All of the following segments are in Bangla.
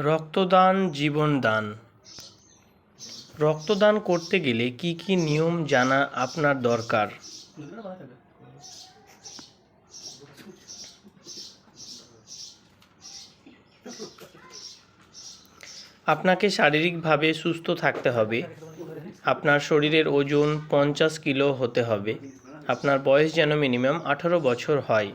রক্তদান জীবনদান রক্তদান করতে গেলে কি কি নিয়ম জানা আপনার দরকার? আপনাকে শারীরিকভাবে সুস্থ থাকতে হবে। আপনার শরীরের ওজন পঞ্চাশ কিলো হতে হবে। আপনার বয়স যেন মিনিমাম আঠারো বছর হয়।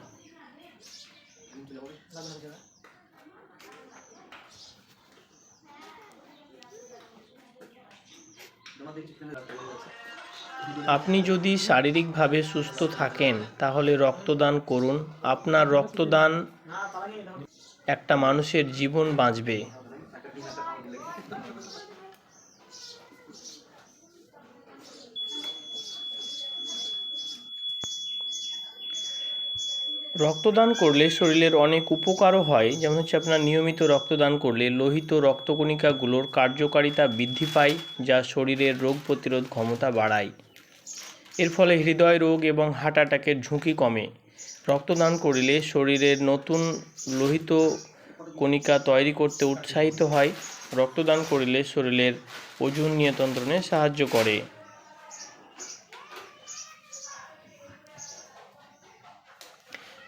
আপনি যদি শারীরিকভাবে সুস্থ থাকেন তাহলে রক্তদান করুন। আপনার রক্তদান একটা মানুষের জীবন বাঁচবে। রক্তদান করলে শরীরের অনেক উপকারও হয়। যেমন হচ্ছে আপনার নিয়মিত রক্তদান করলে লোহিত রক্তকণিকাগুলোর কার্যকারিতা বৃদ্ধি পায়, যা শরীরের রোগ প্রতিরোধ ক্ষমতা বাড়ায়। এর ফলে হৃদয় রোগ এবং হার্ট অ্যাটাকের ঝুঁকি কমে। রক্তদান করিলে শরীরের নতুন লোহিত কণিকা তৈরি করতে উৎসাহিত হয়। রক্তদান করিলে শরীরের ওজন নিয়ন্ত্রণে সাহায্য করে।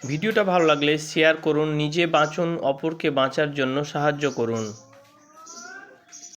ভিডিওটা ভালো লাগলে শেয়ার করুন নিজে বাঁচুন অপরকে বাঁচার জন্য সাহায্য করুন।